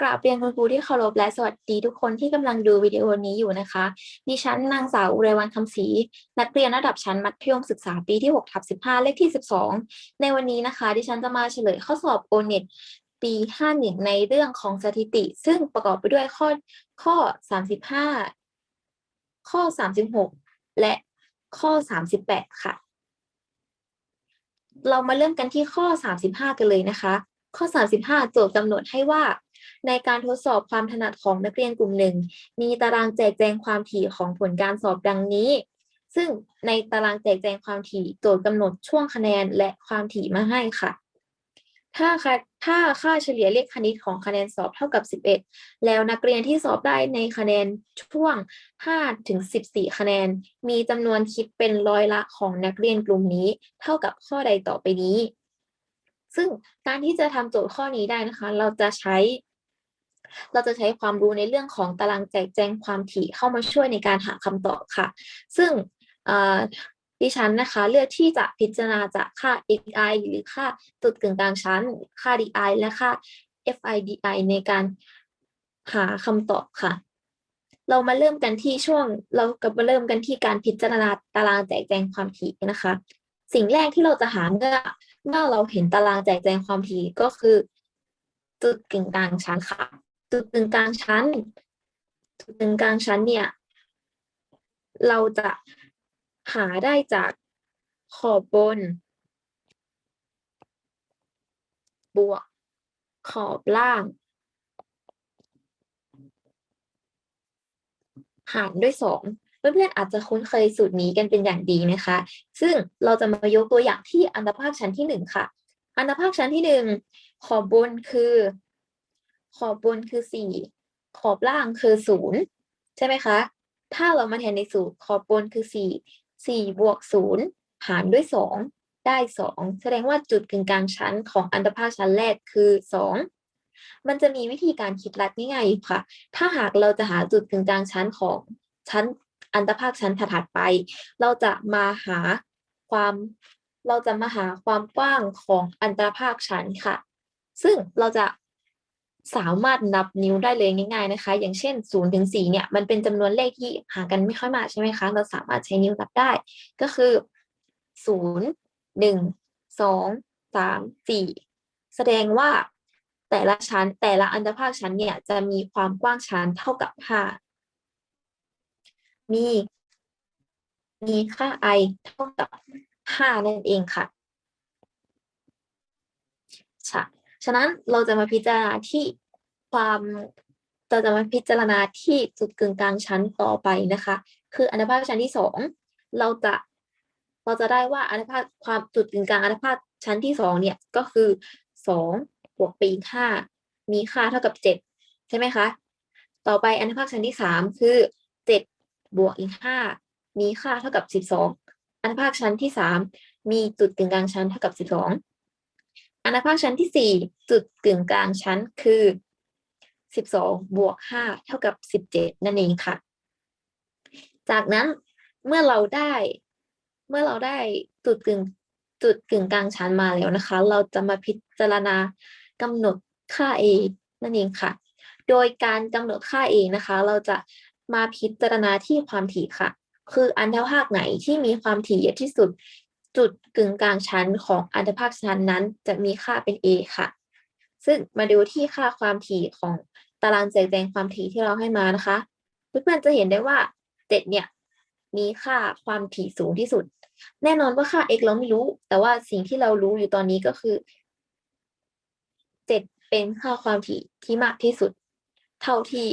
กราบเรียนคุณครูที่เคารพและสวัสดีทุกคนที่กำลังดูวิดีโอนี้อยู่นะคะ ดิฉันนางสาวอุไรวันคำศรีนักเรียนระดับชั้นมัธยมศึกษาปีที่6ทับ15 เลขที่ 12 ในวันนี้นะคะ ดิฉันจะมาเฉลยข้อสอบโอเน็ตปี 51 ในเรื่องของสถิติ ซึ่งประกอบไปด้วยข้อข้อ 35 ข้อ 36 และข้อ 38 ค่ะ เรามาเริ่มกันที่ข้อ 35 กันเลยนะคะ ข้อ 35 โจทย์กำหนดให้ว่า ในการทดสอบความถนัดของนักเรียนกลุ่มหนึ่ง มีตารางแจกแจงความถี่ของผลการสอบดังนี้ ซึ่งในตารางแจกแจงความถี่โจทย์กำหนดช่วงคะแนนและความถี่มาให้ค่ะ ถ้าค่ะถ้าค่าเฉลี่ยเลขคณิตของคะแนนสอบเท่ากับ 11 แล้วนักเรียนที่สอบได้ในคะแนนช่วง 5 ถึง 14 คะแนน มีจำนวนคิดเป็นร้อยละของนักเรียนกลุ่มนี้ เท่ากับข้อใดต่อไปนี้ซึ่งการที่จะทำโจทย์ข้อนี้ได้นะคะ เราจะใช้ เราจะใช้ความรู้ในเรื่องของตารางแจกแจงความถี่เข้ามาช่วยในการหาคำตอบค่ะ ซึ่งดิฉันนะคะเลือกที่จะพิจารณาจากค่า xi หรือค่าจุดกึ่งกลางชั้น ค่า di และค่า fidi ในการหาคำตอบค่ะ เรามาเริ่มกันที่ช่วงเรากับมาเริ่มกันที่การพิจารณาตารางแจกแจงความถี่นะคะ สิ่งแรกที่เราจะหาเมื่อเมื่อเราเห็นตารางแจกแจงความถี่ก็คือ จุดกึ่งกลางชั้นค่ะ จุดกึ่งกลางชั้น จุดกึ่งกลางชั้นเนี่ย เราจะหาได้จากขอบบน บวก ขอบล่าง หารด้วยสองเพื่อนๆอาจจะคุ้นเคยสูตรนี้กันเป็นอย่างดีนะคะ ซึ่งเราจะมายกตัวอย่างที่อันตภาคชั้นที่หนึ่งค่ะ อันตภาคชั้นที่หนึ่งขอบบนคือ ขอบบนคือสี่ขอบล่างคือศูนย์ใช่ไหมคะ ถ้าเรามาแทนในสูตรขอบบนคือสี่สี่บวกศูนย์หารด้วยสองได้สองแสดงว่าจุดกึ่งกลางชั้นของอันตภาคชั้นแรกคือสองมันจะมีวิธีการคิดลัดง่ายๆอยู่ค่ะ ถ้าหากเราจะหาจุดกึ่งกลางชั้นของชั้นอันตภาคชั้นถัดไป เราจะมาหาความเราจะมาหาความกว้างของอันตภาคชั้นค่ะ ซึ่งเราจะ สามารถนับนิ้วได้เลยง่ายๆนะคะ อย่างเช่น0ถึง4เนี่ยมันเป็นจำนวนเลขที่หากันไม่ค่อยมากใช่ไหมคะเราสามารถใช้นิ้วนับได้ ก็คือ 0 1 2 3 4 แสดงว่าแต่ละชั้นแต่ละอันตภาคชั้นเนี่ยจะมีความกว้างชั้นเท่ากับ 5 มีมีค่า i เท่ากับ 5 นั่นเองค่ะใช่ ฉะนั้นเราจะมาพิจารณาที่ความเราจะมาพิจารณาที่จุดกึ่งกลางชั้นต่อไปนะคะ คืออันตภาคชั้นที่สองเราจะเราจะได้ว่าอันตภาคความจุดกึ่งกลางอันตภาคชั้นที่สองเนี่ยก็คือสองบวกปีห้ามีค่าเท่ากับเจ็ดใช่ไหมคะ ต่อไปอันตภาคชั้นที่สามคือเจ็ดบวกอีกห้ามีค่าเท่ากับสิบสองอันตภาคชั้นที่สามมีจุดกึ่งกลางชั้นเท่ากับสิบสอง อันภาคชั้นที่สี่จุดกึ่งกลางชั้นคือสิบสองบวกห้าเท่ากับสิบเจ็ดนั่นเองค่ะ จากนั้นเมื่อเราได้ เมื่อเราได้จุดกึ่งจุดกึ่งกลางชั้นมาแล้วนะคะ เราจะมาพิจารณากำหนดค่า a นั่นเองค่ะ โดยการกำหนดค่า a นะคะ เราจะมาพิจารณาที่ความถี่ค่ะ คืออันทภาคไหนที่มีความถี่เยอะที่สุด จุดกึ่งกลางชั้นของอันตภาคชั้นนั้นจะมีค่าเป็น a ค่ะ ซึ่งมาดูที่ค่าความถี่ของตารางแจกแจงความถี่ที่เราให้มานะคะเพื่อนๆจะเห็นได้ว่าเจ็ดเนี่ยมีค่าความถี่สูงที่สุด แน่นอนว่าค่า x เราไม่รู้ แต่ว่าสิ่งที่เรารู้อยู่ตอนนี้ก็คือเจ็ดเป็นค่าความถี่ที่มากที่สุด เท่าที่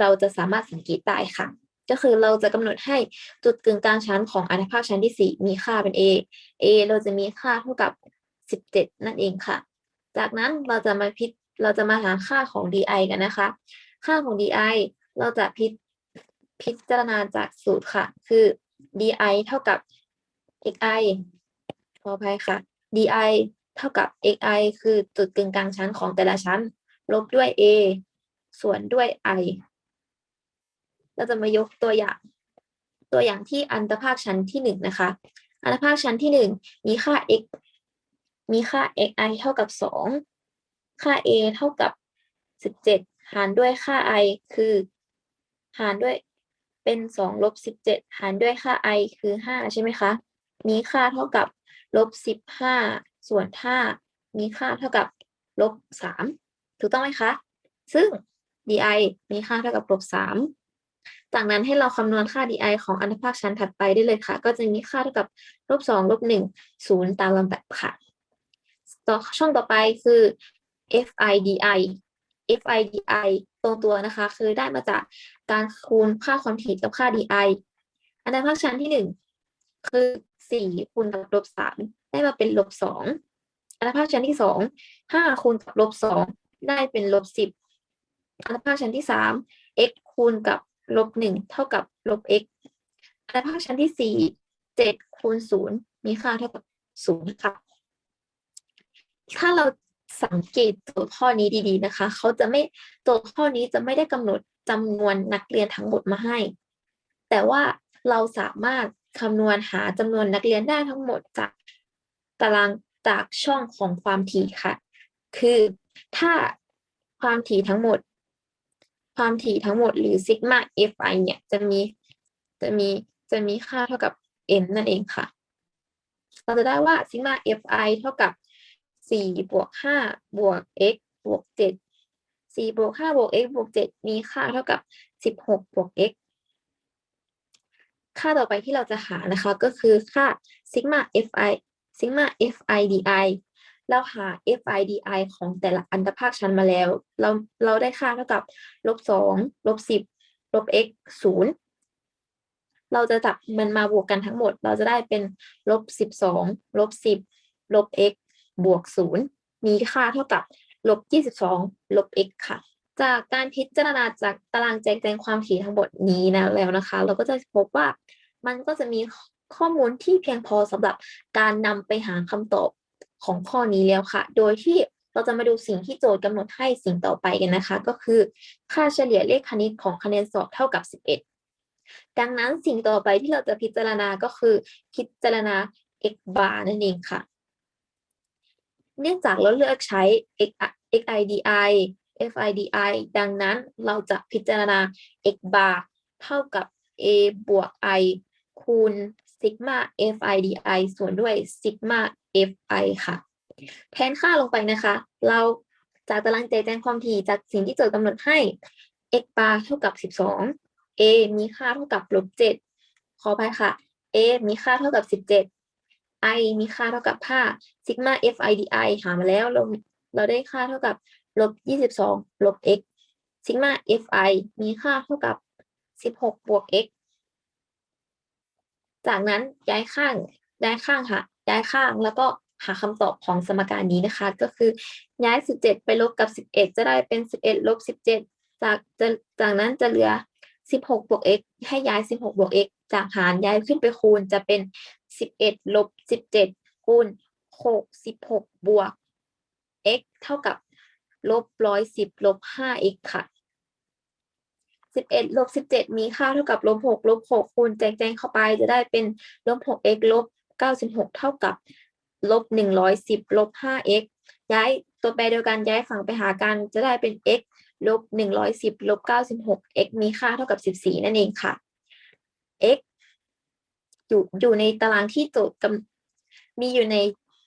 เราจะสามารถสังเกตได้ค่ะ ก็คือเราจะกำหนดให้จุดกึ่งกลางชั้นของอนุภาคชั้นที่ 4 มีค่าเป็น a a เราจะมีค่าเท่ากับ 17 นั่นเองค่ะ จากนั้นเราจะมาพิเราจะมาหาค่าของ di กันนะคะ ค่าของ di เราจะพิพิจารณาจากสูตรค่ะ คือ di เท่ากับ xi ขออภัยค่ะ di เท่ากับ xi คือจุดกึ่งกลางชั้นของแต่ละชั้น ลบด้วย a ส่วนด้วย i เราจะมายกตัวอย่าง ตัวอย่างที่อันตภาคชั้นที่หนึ่งนะคะ อันตภาคชั้นที่หนึ่งมีค่า x มีค่า xi เท่ากับสองค่า a เท่ากับสิบเจ็ดหารด้วยค่า i คือ หารด้วยเป็นสองลบสิบเจ็ดหารด้วยค่า i คือห้าใช่ไหมคะ มีค่าเท่ากับลบสิบห้าส่วนห้ามีค่าเท่ากับลบสามถูกต้องไหมคะ ซึ่ง di มีค่าเท่ากับลบสาม จากนั้นให้เราคำนวณค่า di ของอนุภาคชั้นถัดไปได้เลยค่ะ ก็จะมีค่าเท่ากับลบสองลบหนึ่งศูนย์ตามลำดับค่ะต่อช่องต่อไปคือ fidi fidi ตรงตัวนะคะ คือได้มาจากการคูณค่าความถี่กับค่า di อนดับภาคชั้นที่หนึ่งคือสี่คูณกับลบสามได้มาเป็นลบสองอนดับภาคชั้นที่สองห้าคูณกับลบสองได้เป็นลบสิบอนดับภาคชั้นที่สาม x คูณกับ ลบหนึ่งเท่ากับลบ x อันดับภาคชั้นที่สี่เจ็ดคูณศูนย์มีค่าเท่ากับศูนย์ค่ะ ถ้าเราสังเกตโจทย์ข้อนี้ดีๆนะคะ เขาจะไม่โจทย์ข้อนี้จะไม่ได้กำหนดจำนวนนักเรียนทั้งหมดมาให้ แต่ว่าเราสามารถคำนวณหาจำนวนนักเรียนได้ทั้งหมดจากตารางจากช่องของความถี่ค่ะ คือถ้าความถี่ทั้งหมด ความถี่ทั้งหมดหรือซิกมา fi เนี่ยจะมีจะมีจะมีค่าเท่ากับ n นั่นเองค่ะ เราจะได้ว่าซิกมา fi เท่ากับสี่บวกห้าบวก x บวกเจ็ดสี่บวกห้าบวก x บวกเจ็ดมีค่าเท่ากับสิบหกบวก x ค่าต่อไปที่เราจะหานะคะก็คือค่าซิกมา fi ซิกมา fidi เราหา fidi ของแต่ละอันตภาคชั้นมาแล้ว เราเราได้ค่าเท่ากับลบสองลบสิบลบ x ศูนย์เราจะจับมันมาบวกกันทั้งหมด เราจะได้เป็นลบสิบสองลบสิบลบ x บวกศูนย์มีค่าเท่ากับลบยี่สิบสองลบ x ค่ะ จากการพิจารณาจากตารางแจกแจงความถี่ทั้งหมดนี้นะแล้วนะคะ เราก็จะพบว่ามันก็จะมีข้อมูลที่เพียงพอสำหรับการนำไปหาคำตอบ ของข้อนี้แล้วค่ะ โดยที่เราจะมาดูสิ่งที่โจทย์กำหนดให้สิ่งต่อไปกันนะคะ ก็คือค่าเฉลี่ยเลขคณิตของคะแนนสอบเท่ากับ 11 ดังนั้นสิ่งต่อไปที่เราจะพิจารณาก็คือ พิจารณา x bar นั่นเองค่ะ เนื่องจากเราเลือกใช้ xidi fidi ดังนั้นเราจะพิจารณา x bar เท่ากับ a บวก i คูณซิกมา fidi ส่วนด้วยซิกมา fi ค่ะ แทนค่าลงไปนะคะ เราจากตารางแจแจงความถี่จากสิ่งที่โจทย์กำหนดให้ x bar เท่ากับ 12 a มีค่าเท่ากับลบ7ขอไปค่ะ a มีค่าเท่ากับ 17 i มีค่าเท่ากับ5ซิกมา fidi หามาแล้วเราเราได้ค่าเท่ากับลบ22ลบ x ซิกมา fi มีค่าเท่ากับ 16 บวก x จากนั้นย้ายข้างย้ายข้างค่ะ ย้ายข้างแล้วก็หาคำตอบของสมการนี้นะคะ ก็คือย้าย 17 ไปลบกับ 11 จะได้เป็น 11 ลบ 17 จากจะจากนั้นจะเหลือ 16 บวก x ให้ย้าย 16 บวก x จากหารย้ายขึ้นไปคูณจะเป็น 11 ลบ 17 คูณ 6 16 บวก x เท่ากับลบ110ลบ 5x ค่ะ11ลบ17มีค่าเท่ากับลบ6ลบ6คูณแจงแจงเข้าไปจะได้เป็นลบ 6x ลบ 96 เท่ากับลบ110ลบ 5x ย้ายตัวแปรเดียวกันย้ายฝั่งไปหากันจะได้เป็น x ลบ110ลบ96 x มีค่าเท่ากับ 14 นั่นเองค่ะ x อยู่อยู่ในตารางที่โจทย์กำมีอยู่ใน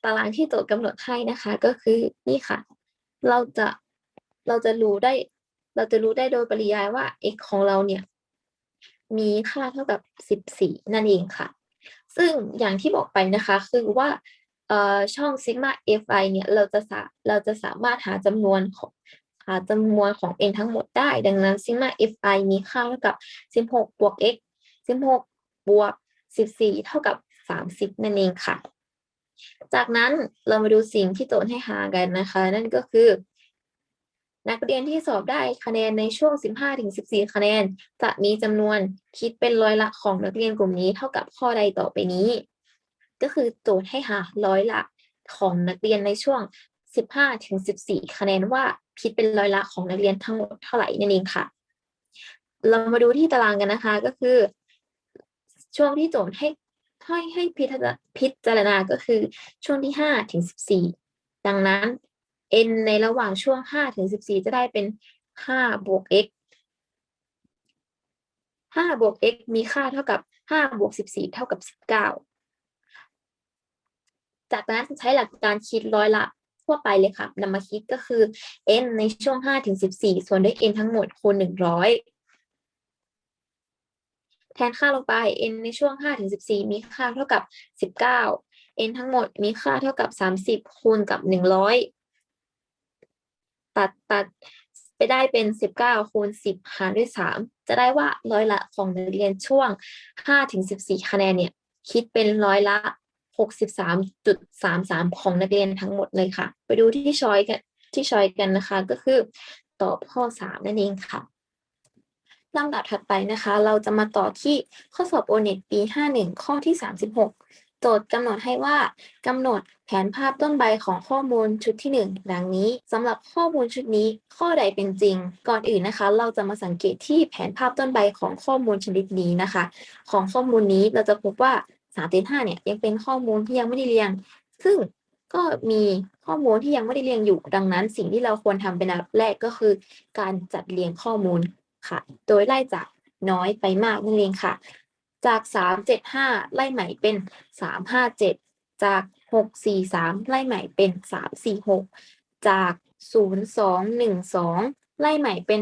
ตารางที่โจทย์กำหนดให้นะคะ ก็คือนี่ค่ะ เราจะเราจะรู้ได้ เราจะรู้ได้โดยปริยายว่า x ของเราเนี่ย มีค่าเท่ากับ 14 นั่นเองค่ะ ซึ่งอย่างที่บอกไปนะคะคือว่าช่อง sigma fi เนี่ยเราจะสาเราจะสามารถหาจำนวนของหาจำนวนของ n ทั้งหมดได้ ดังนั้น sigma fi มีค่าเท่ากับ 16 บวก x 16 บวก 14 เท่ากับ 30 นั่นเองค่ะ จากนั้นเรามาดูสิ่งที่โจทย์ให้หากันนะคะ นั่นก็คือ นักเรียนที่สอบได้คะแนนในช่วง 15-14 คะแนน จะมีจำนวนคิดเป็นร้อยละของนักเรียนกลุ่มนี้เท่ากับข้อใดต่อไปนี้ ก็คือโจทย์ให้หาร้อยละของนักเรียนในช่วง 15-14 คะแนนว่าคิดเป็นร้อยละของนักเรียนทั้งหมดเท่าไหร่นั่นเองค่ะ เรามาดูที่ตารางกันนะคะก็คือ ช่วงที่โจทย์ให้ให้ให้พิจารณาก็คือช่วงที่5ถึง14 ดังนั้น n ในระหว่างช่วง5ถึง14 จะได้เป็น5บวก x 5บวก x มีค่าเท่ากับ5บวก14 เท่ากับ 19 จากนั้นใช้หลักการคิดร้อยละทั่วไปเลยค่ะนำมาคิดก็คือ n ในช่วง5ถึง14 ส่วนด้วย n ทั้งหมดคูณ100 แทนค่าลงไป n ในช่วง5ถึง14 มีค่าเท่ากับ 19 n ทั้งหมดมีค่าเท่ากับ 30 คูณกับ 100 ตัดตัดไปได้เป็น19คูณ10หารด้วย3จะได้ว่าร้อยละของนักเรียนช่วง5ถึง14คะแนนเนี่ย คิดเป็นร้อยละ63.33ของนักเรียนทั้งหมดเลยค่ะ ไปดูที่ช้อยกันที่ช้อยกันนะคะก็คือตอบข้อ3นั่นเองค่ะลำดับถัดไปนะคะ เราจะมาต่อที่ข้อสอบโอเน็ตปี 51 ข้อที่ 36 โจทย์กำหนดให้ว่ากำหนดแผนภาพต้นใบของข้อมูลชุดที่ 1 ดังนี้สำหรับข้อมูลชุดนี้ ข้อใดเป็นจริง ก่อนอื่นนะคะ เราจะมาสังเกตที่แผนภาพต้นใบของข้อมูลชนิดนี้นะคะ ของข้อมูลนี้เราจะพบว่า3เต็5เนี่ยยังเป็นข้อมูลที่ยังไม่ได้เรียง ซึ่งก็มีข้อมูลที่ยังไม่ได้เรียงอยู่ ดังนั้นสิ่งที่เราควรทำเป็นอันดับแรกก็คือ การจัดเรียงข้อมูลค่ะ โดยไล่จากน้อยไปมากนั่นเองค่ะ จาก 375 ไล่ใหม่เป็น 357 จาก 643 ไล่ใหม่เป็น 346 จาก 0212 ไล่ใหม่เป็น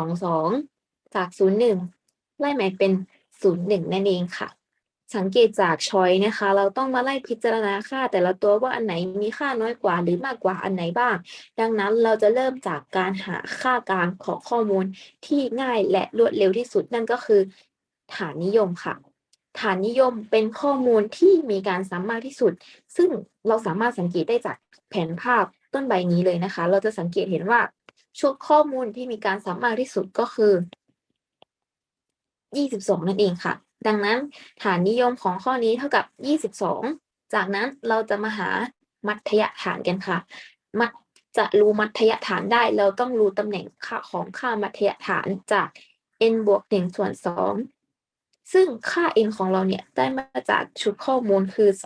0122 จาก 01 ไล่ใหม่เป็น 01 นั่นเองค่ะ สังเกตจากชอยนะคะ เราต้องมาไล่พิจารณาค่าแต่ละตัวว่าอันไหนมีค่าน้อยกว่าหรือมากกว่าอันไหนบ้าง ดังนั้นเราจะเริ่มจากการหาค่ากลางของข้อมูลที่ง่ายและรวดเร็วที่สุดนั่นก็คือ ฐานนิยมค่ะ ฐานนิยมเป็นข้อมูลที่มีการซ้ำมากที่สุด ซึ่งเราสามารถสังเกตได้จากแผนภาพต้นใบนี้เลยนะคะ เราจะสังเกตเห็นว่าชุดข้อมูลที่มีการซ้ำมากที่สุดก็คือ 22 นั่นเองค่ะ ดังนั้นฐานนิยมของข้อนี้เท่ากับ 22 จากนั้นเราจะมาหามัธยฐานกันค่ะ มัจะรู้มัธยฐานได้ เราต้องรู้ตำแหน่งค่าของค่ามัธยฐานจาก n บวก1ส่วน2 ซึ่งค่า n ของเราเนี่ยได้มาจากชุดข้อมูลคือ 12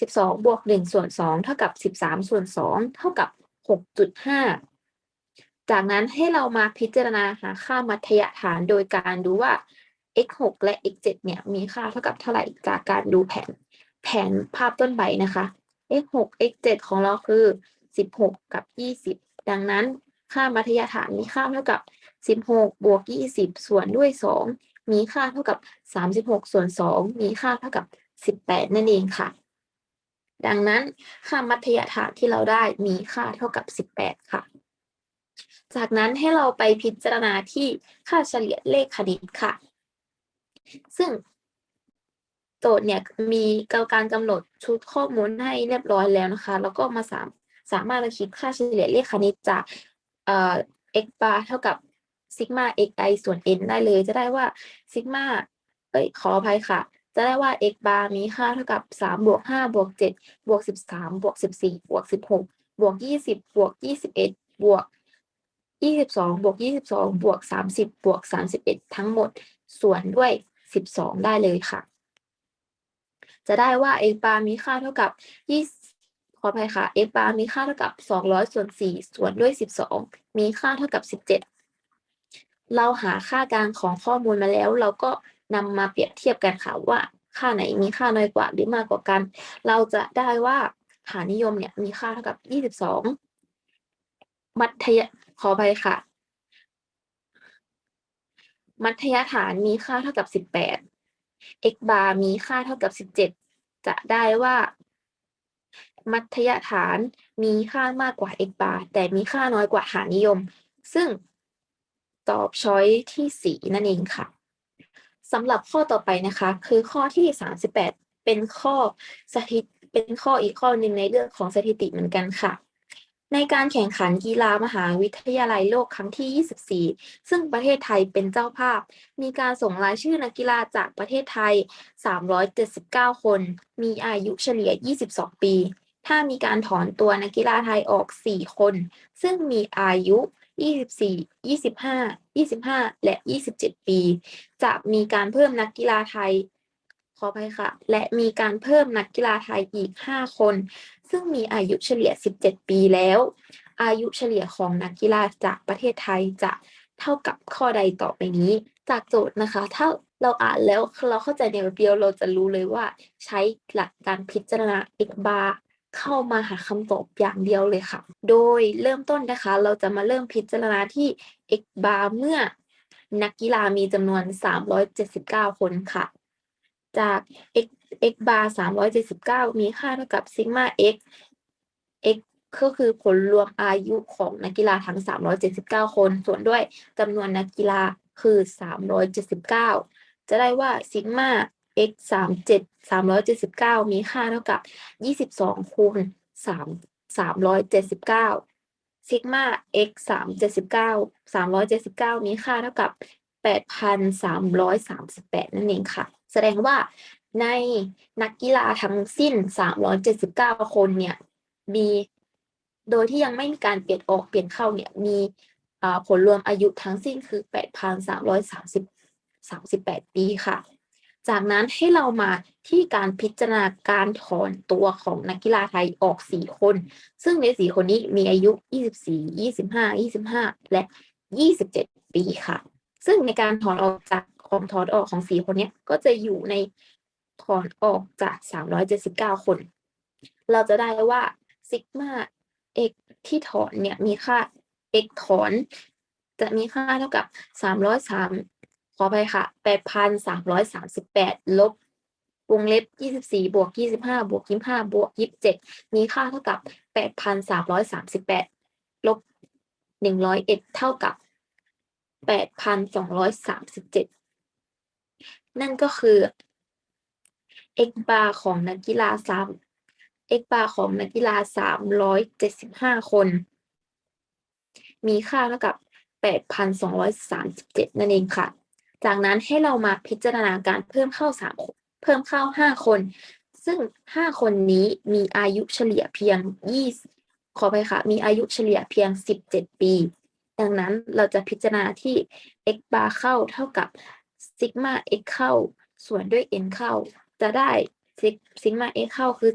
12 บวก 1 ส่วน 2 เท่ากับ 13 ส่วน 2 เท่ากับ 6.5 จากนั้นให้เรามาพิจารณาหาค่ามัธยฐานโดยการดูว่า x 6และ x 7เนี่ยมีค่าเท่ากับเท่าไหร่จากการดูแผนแผนภาพต้นใบนะคะ x 6 x 7ของเราคือ 16 กับ 20 ดังนั้นค่ามัธยฐานมีค่าเท่ากับ 16 บวก 20 ส่วนด้วย 2 มีค่าเท่ากับ 36 ส่วน 2 มีค่าเท่ากับ 18 นั่นเองค่ะ ดังนั้นค่ามัธยฐานที่เราได้มีค่าเท่ากับ 18 ค่ะ จากนั้นให้เราไปพิจารณาที่ค่าเฉลี่ยเลขคณิตค่ะ ซึ่งโจทย์เนี่ยมีการกำหนดชุดข้อมูลให้เรียบร้อยแล้วนะคะ แล้วก็มาสามสามารถมาคิดค่าเฉลี่ยเลขคณิตจากเอ่อ x bar เท่ากับ ซิกมา xi ส่วน n ได้เลย จะได้ว่าซิกมาเอ้ยขออภัยค่ะ จะได้ว่า x bar มีค่าเท่ากับ 3 บวก 5 บวก 7 บวก 13 บวก 14 บวก 16 บวก 20 บวก 21 บวก 22 บวก 22 บวก 30 บวก 31 ทั้งหมดส่วนด้วย 12 ได้เลยค่ะ จะได้ว่า x bar มีค่าเท่ากับ20ขออภัยค่ะ x bar มีค่าเท่ากับ 200 ส่วน 4 ส่วนด้วย 12 มีค่าเท่ากับ 17 เราหาค่ากลางของข้อมูลมาแล้ว เราก็นำมาเปรียบเทียบกันค่ะว่าค่าไหนมีค่าน้อยกว่าหรือมากกว่ากัน เราจะได้ว่าฐานนิยมเนี่ยมีค่าเท่ากับ 22 มัธยขออภัยค่ะ มัธยฐานมีค่าเท่ากับ 18 x bar มีค่าเท่ากับ 17 จะได้ว่า มัธยฐานมีค่ามากกว่า x bar แต่มีค่าน้อยกว่าฐานนิยม ซึ่ง ตอบช้อยที่สี่นั่นเองค่ะสำหรับข้อต่อไปนะคะ คือข้อที่38เป็นข้อสถิตเป็นข้ออีกข้อหนึ่งในเรื่องของสถิติเหมือนกันค่ะ ในการแข่งขันกีฬามหาวิทยาลัยโลกครั้งที่ 24 ซึ่งประเทศไทยเป็นเจ้าภาพ มีการส่งรายชื่อนักกีฬาจากประเทศไทย 379 คน มีอายุเฉลี่ย 22 ปี ถ้ามีการถอนตัวนักกีฬาไทยออก 4 คน ซึ่งมีอายุ 24 25 25 และ 27 ปี จะมีการเพิ่มนักกีฬาไทย ขออภัยค่ะ และมีการเพิ่มนักกีฬาไทยอีก 5 คน ซึ่งมีอายุเฉลี่ย 17 ปีแล้ว อายุเฉลี่ยของนักกีฬาจากประเทศไทยจะเท่ากับข้อใดต่อไปนี้ จากโจทย์นะคะ ถ้าเราอ่านแล้วเราเข้าใจในแบบเดียวเราจะรู้เลยว่า ใช้หลักการพิจารณา x bar เข้ามาหาคำตอบอย่างเดียวเลยค่ะ โดยเริ่มต้นนะคะ เราจะมาเริ่มพิจารณาที่ x bar เมื่อนักกีฬามีจำนวน 379 คนค่ะ จาก x x bar 379 มีค่าเท่ากับซิกมา x x ก็คือผลรวมอายุของนักกีฬาทั้ง 379 คน ส่วนด้วยจำนวนนักกีฬาคือ 379 จะได้ว่าซิกมา x สามเจ็ดสามร้อยเจ็ดสิบเก้ามีค่าเท่ากับยี่สิบสองคูณสามสามร้อยเจ็ดสิบเก้าซิกมา x สามเจ็ดสิบเก้าสามร้อยเจ็ดสิบเก้ามีค่าเท่ากับแปดพันสามร้อยสามสิบแปดนั่นเองค่ะ แสดงว่าในนักกีฬาทั้งสิ้นสามร้อยเจ็ดสิบเก้าคนเนี่ยมีโดยที่ยังไม่มีการเปลี่ยนออกเปลี่ยนเข้าเนี่ยมีผลรวมอายุทั้งสิ้นคือแปดพันสามร้อยสามสิบสามสิบแปดปีค่ะ จากนั้นให้เรามาที่การพิจารณาการถอนตัวของนักกีฬาไทยออก 4 คน ซึ่งใน 4 คนนี้มีอายุ 24 25 25 และ 27 ปีค่ะ ซึ่งในการถอนออกจากของถอนออกของ 4 คนนี้ก็จะอยู่ในถอนออกจาก 379 คน เราจะได้ว่าซิกมา x ที่ถอนเนี่ยมีค่า x ถอน จะมีค่าเท่ากับ 303 ขอไปค่ะ8,338ลบวงเล็บ24บวก25บวก25บวก27มีค่าเท่ากับ8,338ลบ101เท่ากับ8,237นั่นก็คือ x bar ของนักกีฬาสาม x bar ของนักกีฬา375คน มีค่าเท่ากับ8,237นั่นเองค่ะ จากนั้นให้เรามาพิจารณาการเพิ่มเข้า3คนเพิ่มเข้า5คน ซึ่ง5คนนี้มีอายุเฉลี่ยเพียง20ขอไปค่ะ มีอายุเฉลี่ยเพียง17ปี ดังนั้นเราจะพิจารณาที่ x bar เข้าเท่ากับซิกมา x เข้าส่วนด้วย n เข้า จะได้ซิกซิกมา x เข้าคือ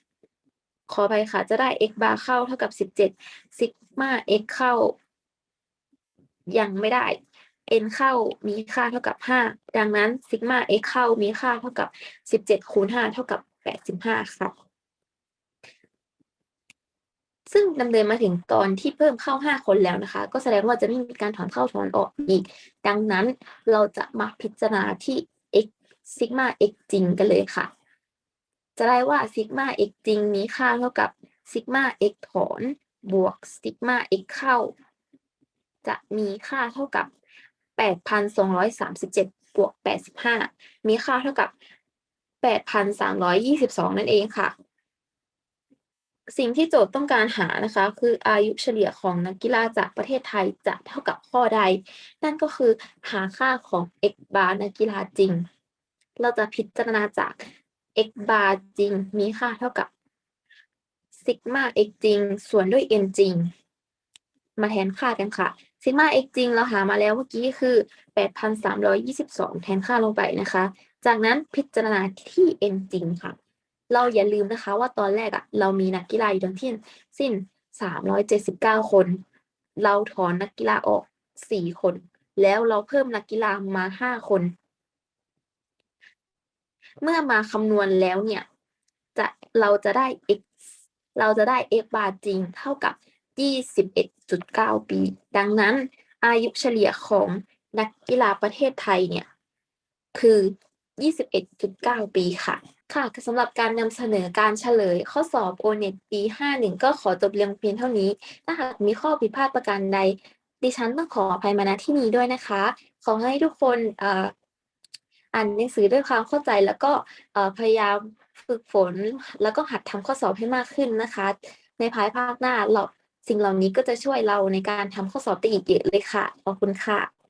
17ขอไปค่ะ จะได้ x bar เข้าเท่ากับ17ซิกมา x เข้า ยังไม่ได้ n เข้ามีค่าเท่ากับ 5 ดังนั้นซิกมา x เข้ามีค่าเท่ากับ 17 คูณ 5 เท่ากับ 85ค่ะซึ่งดำเนินมาถึงตอนที่เพิ่มเข้า 5 คนแล้วนะคะ ก็แสดงว่าจะไม่มีการถอนเข้าถอนออกอีก ดังนั้นเราจะมาพิจารณาที่ x ซิกมา x จริงกันเลยค่ะ จะได้ว่าซิกมา x จริงมีค่าเท่ากับซิกมา x ถอนบวกซิกมา x เข้า จะมีค่าเท่ากับ 8,237บวก85 มีค่าเท่ากับ 8,322 นั่นเองค่ะ สิ่งที่โจทย์ต้องการหานะคะ คืออายุเฉลี่ยของนักกีฬาจากประเทศไทยจะเท่ากับข้อใด นั่นก็คือหาค่าของ x bar นักกีฬาจริง เราจะพิจารณาจาก x bar จริง มีค่าเท่ากับซิกมา x จริง ส่วนด้วย n จริง มาแทนค่ากันค่ะ ซิกมา x จริงเราหามาแล้วเมื่อกี้คือ 8,322 แทนค่าลงไปนะคะ จากนั้นพิจารณาที่ n จริงค่ะ เราอย่าลืมนะคะว่าตอนแรกอะเรามีนักกีฬาอยู่ทั้งที่สิ้น 379 คน เราถอนนักกีฬาออก 4 คน แล้วเราเพิ่มนักกีฬามา 5 คน เมื่อมาคำนวณแล้วเนี่ยจะเราจะได้ x เราจะได้ x bar จริงเท่ากับ 21.9 ปี ดังนั้นอายุเฉลี่ยของนักกีฬาประเทศไทยเนี่ยคือ 21.9 ปีค่ะ ค่ะสำหรับการนำเสนอการเฉลยข้อสอบ O-NET ปี 51 ก็ขอจบเรียงเพียงเท่านี้ ถ้าหากมีข้อผิดพลาดประการใด ดิฉันต้องขออภัยมาณที่นี้ด้วยนะคะ ขอให้ทุกคนอ่านหนังสือด้วยความเข้าใจแล้วก็พยายามฝึกฝน แล้วก็หัดทำข้อสอบให้มากขึ้นนะคะ ในภายภาคหน้าเรา สิ่งเหล่านี้ก็จะช่วยเราในการทำข้อสอบได้อีกเยอะเลยค่ะ ขอบคุณค่ะ